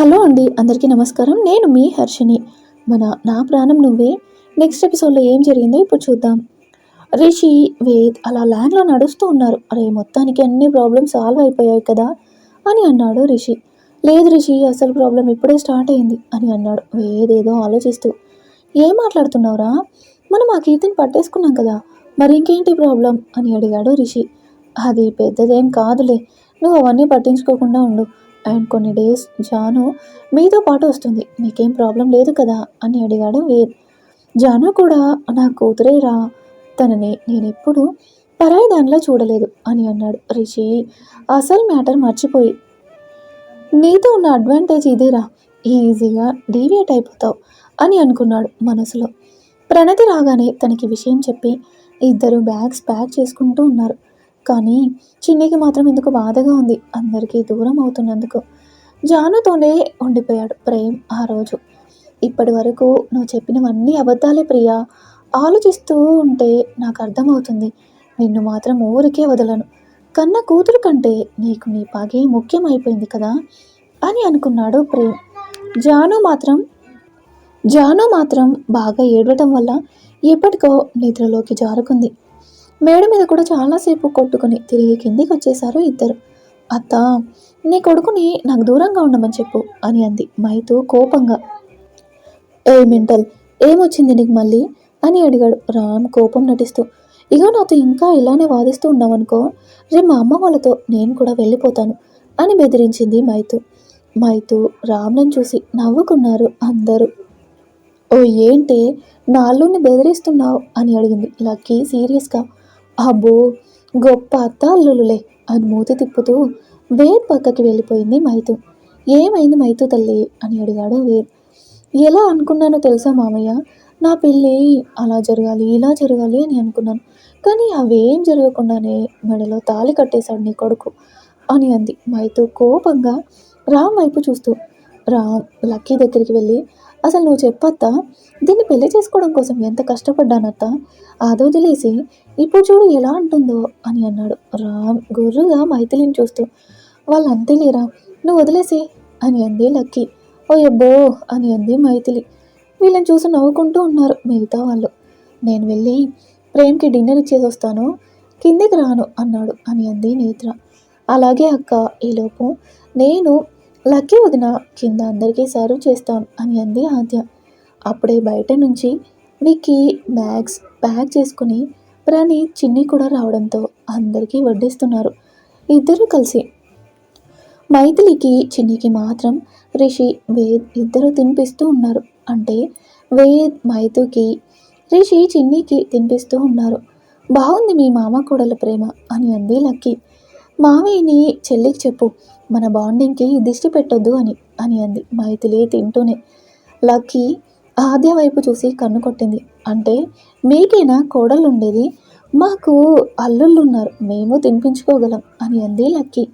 Hello అండి అందరికీ నమస్కారం. నేను మీ హర్షిని మన నా ప్రాణం నువ్వే. నెక్స్ట్ ఎపిసోడ్లో ఏం జరిగిందో ఇప్పుడు చూద్దాం. రిషి వేద్ అలా ల్యాండ్లో నడుస్తూ ఉన్నారు. అరే మొత్తానికి అన్ని ప్రాబ్లమ్స్ సాల్వ్ అయిపోయాయి కదా? అని అన్నాడు రిషి. లేదు రిషి అసలు ప్రాబ్లం ఇప్పుడే స్టార్ట్ అయింది అని అన్నాడు వేద్ ఏదో ఆలోచిస్తూ. ఏం మాట్లాడుతున్నావురా? మనం ఆ కీర్తిని పట్టేసుకున్నాం కదా. మరి ఇంకేంటి ప్రాబ్లం? అని అడిగాడు రిషి. అది పెద్దదేం కాదులే. నువ్వు అవన్నీ పట్టించుకోకుండా ఉండు. అండ్ కొన్ని డేస్ జాను మీతో పాటు వస్తుంది. నీకేం ప్రాబ్లం లేదు కదా? అని అడిగాడు వేద్ జాను కూడా నా కూతురేరా తనని నేను ఎప్పుడు పరాయి దానిలో చూడలేదు అని అన్నాడు రిషి. అసలు మ్యాటర్ మర్చిపోయి. నీతో ఉన్న అడ్వాంటేజ్ ఇదేరా. ఈజీగా డీవియేట్ అయిపోతావు అని అనుకున్నాడు మనసులో. ప్రణతి రాగానే తనకి విషయం చెప్పి ఇద్దరు బ్యాగ్స్ ప్యాక్ చేసుకుంటూ ఉన్నారు. కానీ చిన్నికి మాత్రం ఎందుకు బాధగా ఉంది. అందరికీ దూరం అవుతున్నందుకు. జానుతోనే ఉండిపోయాడు ప్రేమ్ ఆ రోజు. ఇప్పటి వరకు నువ్వు చెప్పినవన్నీ అబద్ధాలే ప్రియా. ఆలోచిస్తూ ఉంటే నాకు అర్థమవుతుంది. నిన్ను మాత్రం ఊరికే వదలను. కన్న కూతురు కంటే నీకు నీ పగే ముఖ్యమైపోయింది కదా అని అనుకున్నాడు ప్రేమ్. జాను మాత్రం జాను మాత్రం బాగా ఏడవటం వల్ల ఎప్పటికో నిద్రలోకి జారుకుంది. మేడ మీద కూడా చాలాసేపు కొట్టుకుని తిరిగి కిందికి వచ్చేశారు ఇద్దరు. అత్త నీ కొడుకుని నాకు దూరంగా ఉండమని చెప్పు అని అంది మైతు కోపంగా. ఏ మెంటల్ ఏమొచ్చింది నీకు మళ్ళీ? అని అడిగాడు రామ్ కోపం నటిస్తూ. ఇగో నాతో ఇంకా ఇలానే వాదిస్తూ ఉన్నావనుకో రేపు మా అమ్మ వాళ్ళతో నేను కూడా వెళ్ళిపోతాను అని బెదిరించింది మైతు. మైతు రామ్లను చూసి నవ్వుకున్నారు అందరూ. ఓ ఏంటి నా బెదిరిస్తున్నావు అని అడిగింది లక్కీ సీరియస్గా. అబ్బో గొప్ప అత్త అల్లులులే అని మూతి తిప్పుతూ వేద్ పక్కకి వెళ్ళిపోయింది మైతు. ఏమైంది మైతు తల్లి అని అడిగాడు వేద్ ఎలా అనుకున్నానో తెలుసా మామయ్య? నా పెళ్ళి అలా జరగాలి ఇలా జరగాలి అని అనుకున్నాను. కానీ అవేం జరగకుండానే మెడలో తాళి కట్టేశాడు నీ కొడుకు అని అంది మైతు కోపంగా. రామ్ వైపు చూస్తూ రామ్ లక్కీ దగ్గరికి వెళ్ళి అసలు నువ్వు చెప్పత్తా దీన్ని పెళ్ళి చేసుకోవడం కోసం ఎంత కష్టపడ్డానత్త? అది వదిలేసి ఇప్పుడు చూడు ఎలా అంటుందో అని అన్నాడు. రామ్ గుర్రుగా మైథిలిని చూస్తూ వాళ్ళు అంతేలేరా? నువ్వు వదిలేసి అని అంది లక్కీ. ఓ అబ్బో అని అంది మైథిలి. వీళ్ళని చూసి నవ్వుకుంటూ ఉన్నారు మిగతా వాళ్ళు. నేను వెళ్ళి ప్రేమ్కి డిన్నర్ ఇచ్చేసి వస్తాను కిందికి రాను అన్నాడు అని అంది నేత్ర. అలాగే అక్క ఈలోపు నేను లక్కీ వదిన కింద అందరికీ సర్వ్ చేస్తాం అని అంది ఆద్య. అప్పుడే బయట నుంచి విక్కీ బ్యాగ్స్ ప్యాక్ చేసుకుని ప్రణీత్ చిన్ని కూడా రావడంతో అందరికీ వడ్డిస్తున్నారు. ఇద్దరూ కలిసి. మైథిలికి చిన్నికి మాత్రం రిషి వేద్ ఇద్దరు తినిపిస్తూ ఉన్నారు. అంటే వేద్ మైతుకి రిషి చిన్నికి తినిపిస్తూ ఉన్నారు. బాగుంది మీ మామ కూడల ప్రేమ అని అంది లక్కీ. మావయ్యని చెల్లికి చెప్పు. మన బాండింగ్కి దిష్టి పెట్టొద్దు అని అని అంది. మైథిలి తింటూనే లక్కీ ఆద్య వైపు చూసి కన్ను కొట్టింది. అంటే మీకేనా కోడలు ఉండేది మాకు అల్లుళ్ళు ఉన్నారు మేము తినిపించుకోగలం అని అంది లక్కీ.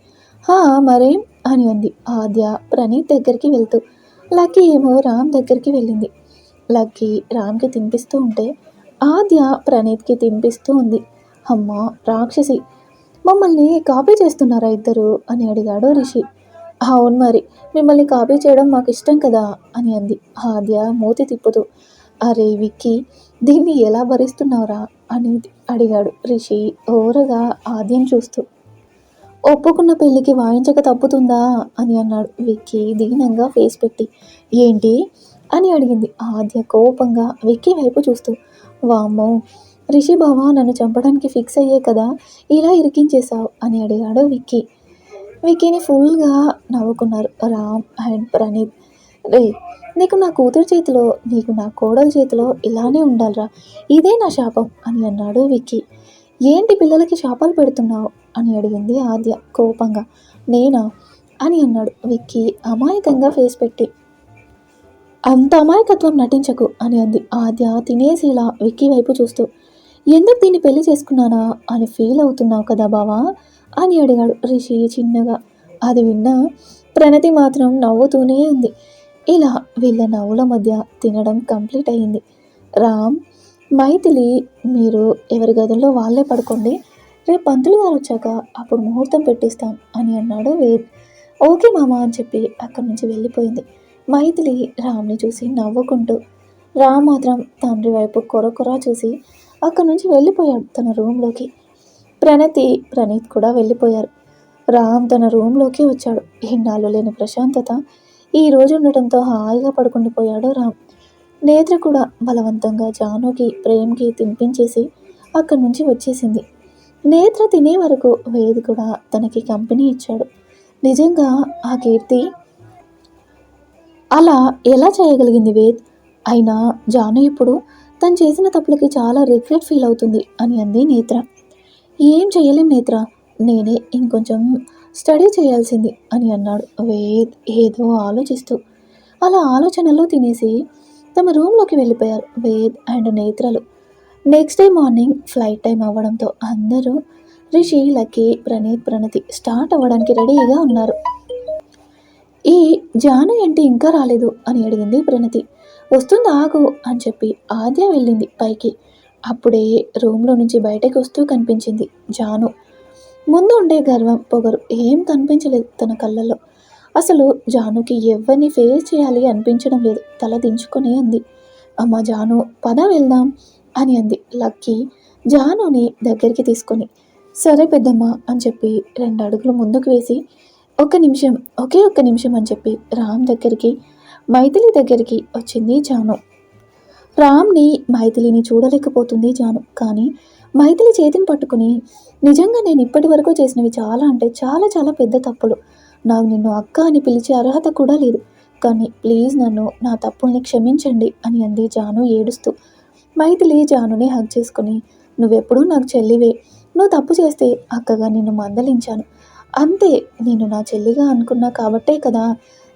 హా మరేం? అని అంది. ఆద్య ప్రణీత్ దగ్గరికి వెళ్తూ లక్కీ ఏమో రామ్ దగ్గరికి వెళ్ళింది. లక్కీ రామ్కి తినిపిస్తూ ఉంటే ఆద్య ప్రణీత్కి తినిపిస్తూ ఉంది. అమ్మా రాక్షసి మమ్మల్ని కాపీ చేస్తున్నారా ఇద్దరు? అని అడిగాడు రిషి. అవును మరి మిమ్మల్ని కాపీ చేయడం మాకు ఇష్టం కదా? అని అంది. ఆద్య మూతి తిప్పుతూ అరే విక్కీ దీన్ని ఎలా భరిస్తున్నావురా? అని అడిగాడు రిషి ఓరగా ఆద్యం చూస్తూ. ఒప్పుకున్న పెళ్ళికి వాయించక తప్పుతుందా? అని అన్నాడు విక్కీ దీనంగా ఫేస్ పెట్టి. ఏంటి? అని అడిగింది ఆద్య కోపంగా విక్కీ వైపు చూస్తూ. వామ్మో రిషి బావ నన్ను చంపడానికి ఫిక్స్ అయ్యే కదా ఇలా ఇరికించేశావు అని అడిగాడు విక్కీ. విక్కీని ఫుల్గా నవ్వుకున్నారు రామ్ అండ్ ప్రణీత్. రే నీకు నా కూతురు చేతిలో నీకు నా కోడల చేతిలో ఇలానే ఉండాలిరా. ఇదే నా శాపం అని అన్నాడు విక్కీ. ఏంటి పిల్లలకి శాపాలు పెడుతున్నావు అని అడిగింది ఆద్య కోపంగా. నేనా అని అన్నాడు విక్కీ అమాయకంగా ఫేస్ పెట్టి. అంత అమాయకత్వం నటించకు అని అంది ఆద్య తినేసేలా విక్కీ వైపు చూస్తూ. ఎందుకు దీన్ని పెళ్ళి చేసుకున్నానా అని ఫీల్ అవుతున్నావు కదా బావా అని అడిగాడు రిషి చిన్నగా. అది విన్నా ప్రణతి మాత్రం నవ్వుతూనే ఉంది. ఇలా వీళ్ళ నవ్వుల మధ్య తినడం కంప్లీట్ అయింది రామ్ మైథిలి మీరు ఎవరి గదుల్లో వాళ్ళే పడుకోండి. రేపు పంతులు గారు వచ్చాక అప్పుడు ముహూర్తం పెట్టిస్తాం అని అన్నాడు వేద్. ఓకే మామ అని చెప్పి అక్కడి నుంచి వెళ్ళిపోయింది. మైథిలి రామ్ని చూసి నవ్వుకుంటూ రామ్ మాత్రం తండ్రి వైపు కొర కొర చూసి అక్కడి నుంచి వెళ్ళిపోయాడు తన రూమ్లోకి. ప్రణతి ప్రణీత్ కూడా వెళ్ళిపోయారు. రామ్ తన రూమ్లోకి వచ్చాడు. ఇన్నాళ్ళు లేని ప్రశాంతత ఈ రోజు ఉండటంతో హాయిగా పడుకుండిపోయాడు రామ్. నేత్ర కూడా బలవంతంగా జానుకి ప్రేమ్కి తినిపించేసి అక్కడి నుంచి వచ్చేసింది. నేత్ర తినే వరకు వేది కూడా తనకి కంపెనీ ఇచ్చాడు. నిజంగా ఆ కీర్తి అలా ఎలా చేయగలిగింది వేద్? అయినా జాను ఇప్పుడు తను చేసిన తప్పులకి చాలా రిగ్రెట్ ఫీల్ అవుతుంది అని అంది నేత్ర. ఏం చేయలేం నేత్ర. నేనే ఇంకొంచెం స్టడీ చేయాల్సింది అని అన్నాడు వేద్ ఏదో ఆలోచిస్తూ. అలా ఆలోచనలో తినేసి తమ రూమ్లోకి వెళ్ళిపోయారు Ved and నేత్రలు. Next day morning flight time అవ్వడంతో అందరూ రిషి లక్కీ ప్రణీత్ ప్రణతి స్టార్ట్ అవ్వడానికి రెడీగా ఉన్నారు. ఈ జాను ఏంటి ఇంకా రాలేదు అని అడిగింది ప్రణతి. వస్తుంది ఆగు అని చెప్పి ఆద్య వెళ్ళింది పైకి. అప్పుడే రూమ్లో నుంచి బయటకు వస్తూ కనిపించింది జాను. ముందు ఉండే గర్వం పొగరు ఏం కనిపించలేదు తన కళ్ళల్లో. అసలు జానుకి ఎవరిని ఫేస్ చేయాలి అనిపించడం లేదు. తల దించుకొని అంది. అమ్మ జాను పద వెళ్దాం అని అంది. లక్కీ జానుని దగ్గరికి తీసుకొని సరే పెద్దమ్మ అని చెప్పి రెండు అడుగులు ముందుకు వేసి ఒక్క నిమిషం ఒకే ఒక్క నిమిషం అని చెప్పి రామ్ దగ్గరికి మైథిలి దగ్గరికి వచ్చింది జాను. రామ్ని మైథిలిని చూడలేకపోతుంది జాను. కానీ మైథిలి చేతిని పట్టుకుని నిజంగా నేను ఇప్పటి వరకు చేసినవి చాలా అంటే చాలా చాలా పెద్ద తప్పులు. నాకు నిన్ను అక్క అని పిలిచే అర్హత కూడా లేదు. కానీ ప్లీజ్ నన్ను నా తప్పుల్ని క్షమించండి అని అంది జాను ఏడుస్తూ. మైథిలి జానుని హగ్ చేసుకుని నువ్వెప్పుడూ నాకు చెల్లివే. నువ్వు తప్పు చేస్తే అక్కగా నిన్ను మందలించాను. అంతే నేను నా చెల్లిగా అనుకున్నా కాబట్టే కదా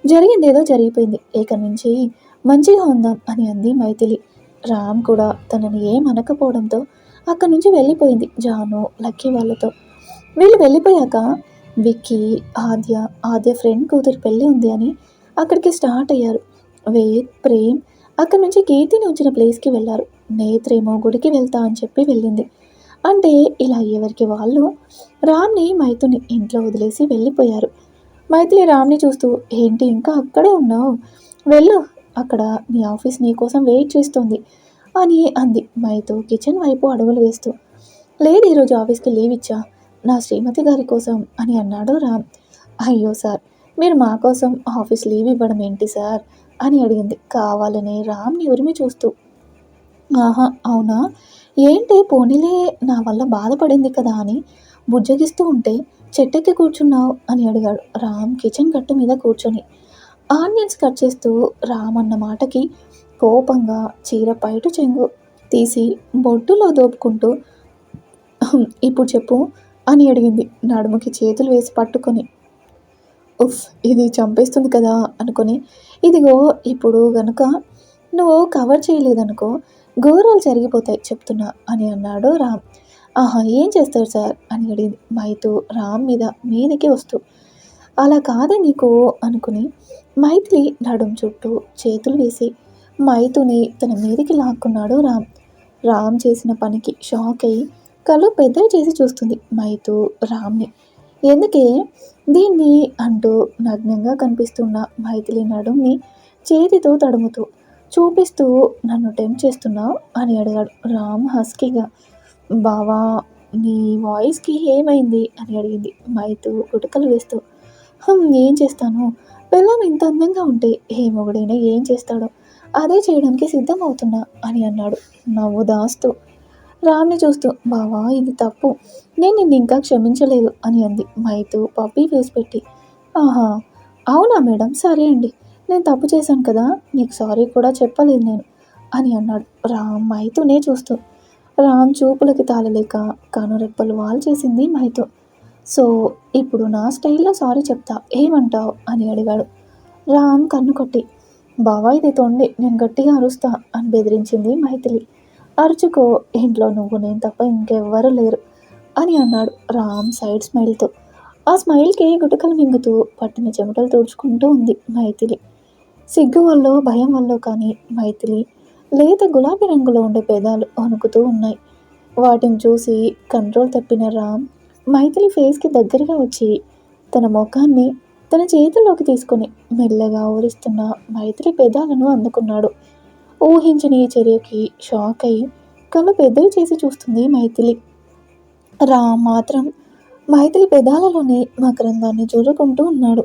జరిగిందేదో జరిగిపోయింది. ఇక నుంచి మంచిగా ఉందాం అని అంది మైథిలి. రామ్ కూడా తనని ఏం అనకపోవడంతో అక్కడి నుంచి వెళ్ళిపోయింది జాను లక్కీ వాళ్ళతో. వీళ్ళు వెళ్ళిపోయాక విక్కీ ఆద్య ఆద్య ఫ్రెండ్ కూతురు పెళ్ళి ఉంది అని అక్కడికి స్టార్ట్ అయ్యారు. వేద్ ప్రేమ్ అక్కడి నుంచి కీర్తిని ఉంచిన ప్లేస్కి వెళ్ళారు. నేత్రేమో గుడికి వెళ్తా అని చెప్పి వెళ్ళింది. అంటే ఇలా ఎవరికి వాళ్ళు? రామ్ని మైతుని ఇంట్లో వదిలేసి వెళ్ళిపోయారు. మైథిలి రామ్ని చూస్తూ ఏంటి ఇంకా అక్కడే ఉన్నావు? వెళ్ళు అక్కడ నీ ఆఫీస్ నీ కోసం వెయిట్ చేస్తుంది అని అంది మైతో కిచెన్ వైపు అడుగులు వేస్తూ. లేదు ఈరోజు ఆఫీస్కి లీవ్ ఇచ్చా నా శ్రీమతి గారి కోసం అని అన్నాడు రామ్. అయ్యో సార్ మీరు మా కోసం ఆఫీస్ లీవ్ ఇవ్వడం ఏంటి సార్? అని అడిగింది. కావాలని రామ్ని ఉరిమి చూస్తూ. ఆహా అవునా? ఏంటి పోనీలే నా వల్ల బాధపడింది కదా అని బుజ్జగిస్తూ ఉంటే చెట్టెక్కి కూర్చున్నావు? అని అడిగాడు. రామ్ కిచెన్ కట్టు మీద కూర్చొని. ఆనియన్స్ కట్ చేస్తూ రామ్ అన్న మాటకి కోపంగా చీర పైటు చెంగు తీసి బొడ్డులో దోపుకుంటూ ఇప్పుడు చెప్పు అని అడిగింది. నడుముకి చేతులు వేసి పట్టుకొని ఉఫ్ ఇది చంపేస్తుంది కదా అనుకొని ఇదిగో ఇప్పుడు గనుక నువ్వు కవర్ చేయలేదనుకో ఘోరాలు జరిగిపోతాయి చెప్తున్నా అని అన్నాడు రామ్. ఆహా ఏం చేస్తారు సార్? అని అడిగింది. మైతు రామ్ మీద మీదికి వస్తూ అలా కాదే నీకు? అనుకుని మైథిలి నడుం చుట్టూ చేతులు వేసి మైతుని తన మీదికి లాక్కున్నాడు రామ్. రామ్ చేసిన పనికి షాక్ అయ్యి కళ్ళు పెద్దవి చేసి చూస్తుంది మైతు రామ్ని. ఎందుకే? దీన్ని అంటూ నగ్నంగా కనిపిస్తున్న మైథిలి నడుంని చేతితో తడుముతూ చూపిస్తూ నన్ను టెంప్ చేస్తున్నావు? అని అడిగాడు రామ్ హస్కీగా. బావా నీ వాయిస్కి ఏమైంది? అని అడిగింది మైతు గుటకలు వేస్తూ. ఏం చేస్తాను? పిల్లం ఇంత అందంగా ఉంటే ఏ మొగుడైనా ఏం చేస్తాడో? అదే చేయడానికి సిద్ధం అవుతున్నా అని అన్నాడు నవ్వు దాస్తూ రామ్ని చూస్తూ బావా ఇది తప్పు. నేను నిన్ను ఇంకా క్షమించలేదు అని అంది మైతూ పప్పీ వేసి పెట్టి. ఆహా అవునా మేడం? సరే అండి. నేను తప్పు చేశాను కదా నీకు సారీ కూడా చెప్పలేదు నేను అని అన్నాడు రామ్ మైతూనే చూస్తూ. రామ్ చూపులకి తాళలేక కనురెప్పలు వాల్ చేసింది సో ఇప్పుడు నా స్టైల్లో సారీ చెప్తా ఏమంటావు? అని అడిగాడు. రామ్ కన్ను కొట్టి బావా ఇది తొండి నేను గట్టిగా అరుస్తా అని బెదిరించింది మైథిలి అరుచుకో ఇంట్లో నువ్వు నేను తప్ప ఇంకెవ్వరూ లేరు అని అన్నాడు రామ్ సైడ్ స్మైల్తో. ఆ స్మైల్కి గుటకలు మింగుతూ పట్టిన చెమటలు తుడుచుకుంటూ ఉంది మైథిలి సిగ్గు వల్ల భయం వల్ల కానీ మైథిలి లేత గులాబీ రంగులో ఉండే పెదాలు వణుకుతూ ఉన్నాయి. వాటిని చూసి కంట్రోల్ తప్పిన రామ్ మైథిలి ఫేస్కి దగ్గరగా వచ్చి తన ముఖాన్ని తన చేతుల్లోకి తీసుకొని మెల్లగా ఊరిస్తున్న మైత్రి పెదాలను అందుకున్నాడు. ఊహించని ఈ చర్యకి షాక్ అయి కళ్ళు పెద్దలు చేసి చూస్తుంది మైథిలి. రామ్ మాత్రం మైథిలి పెదాలలోనే మకరందాన్ని చూరుకుంటూ ఉన్నాడు.